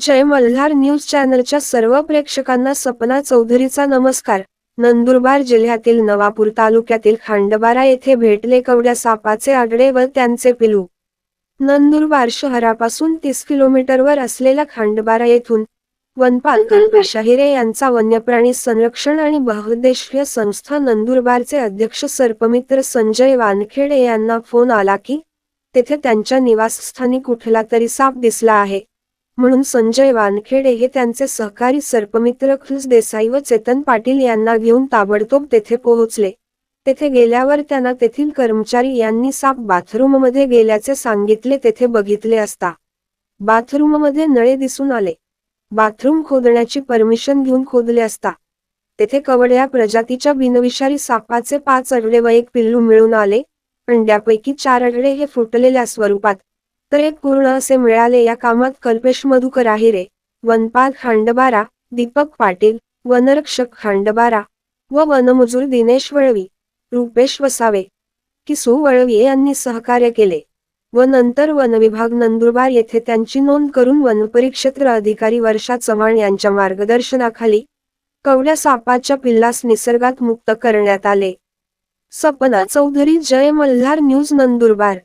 जय Malhar news चॅनलच्या सर्व प्रेक्षकांना सपना चौधरीचा नमस्कार. नंदुरबार जिल्ह्यातील नवापूर तालुक्यातील खांडबारा येथे भेटले कवड्या सापाचे आडळे व त्यांचे पिलू. नंदुरबार शहरापासून तीस किलोमीटरवर असलेला खांडबारा येथून वनपाल शाहिरे यांचा वन्यप्राणी संरक्षण आणि बहुद्देशीय संस्था नंदुरबारचे अध्यक्ष सर्पमित्र संजय वानखेडे यांना फोन आला की तेथे त्यांच्या निवासस्थानी कुठला तरी साप दिसला आहे. म्हणून संजय वानखेडे हे त्यांचे सहकारी सर्पमित्र खुस देसाई व चेतन पाटील यांना घेऊन ताबडतोब तेथे पोहोचले. तेथे गेल्यावर त्यांना तेथील कर्मचारी यांनी साप बाथरूममध्ये गेल्याचे सांगितले तेथे बघितले असता. बाथरूममध्ये नळे दिसून आले. बाथरूम खोदण्याची परमिशन घेऊन खोदले असता. तेथे कवड्या प्रजातीच्या बिनविषारी सापाचे पाच अडडे व एक पिल्लू मिळून आले. अंड्यापैकी चार अडडे हे फुटलेल्या स्वरूपात. तर एक पूर्ण असे मिळाले या कामात कल्पेश मधुकर आहिरे वनपाल खांडबारा दीपक पाटील वनरक्षक खांडबारा व वनमजूर दिनेश वळवी रुपेश वसावे. किसू वळवी यांनी सहकार्य केले. व नंतर वनविभाग नंदुरबार येथे त्यांची नोंद करून वनपरिक्षेत्र अधिकारी वर्षा चव्हाण यांच्या मार्गदर्शनाखाली कवड्या सापाच्या पिल्लास निसर्गात मुक्त करण्यात आले. सपना चौधरी जय मल्हार न्यूज नंदुरबार.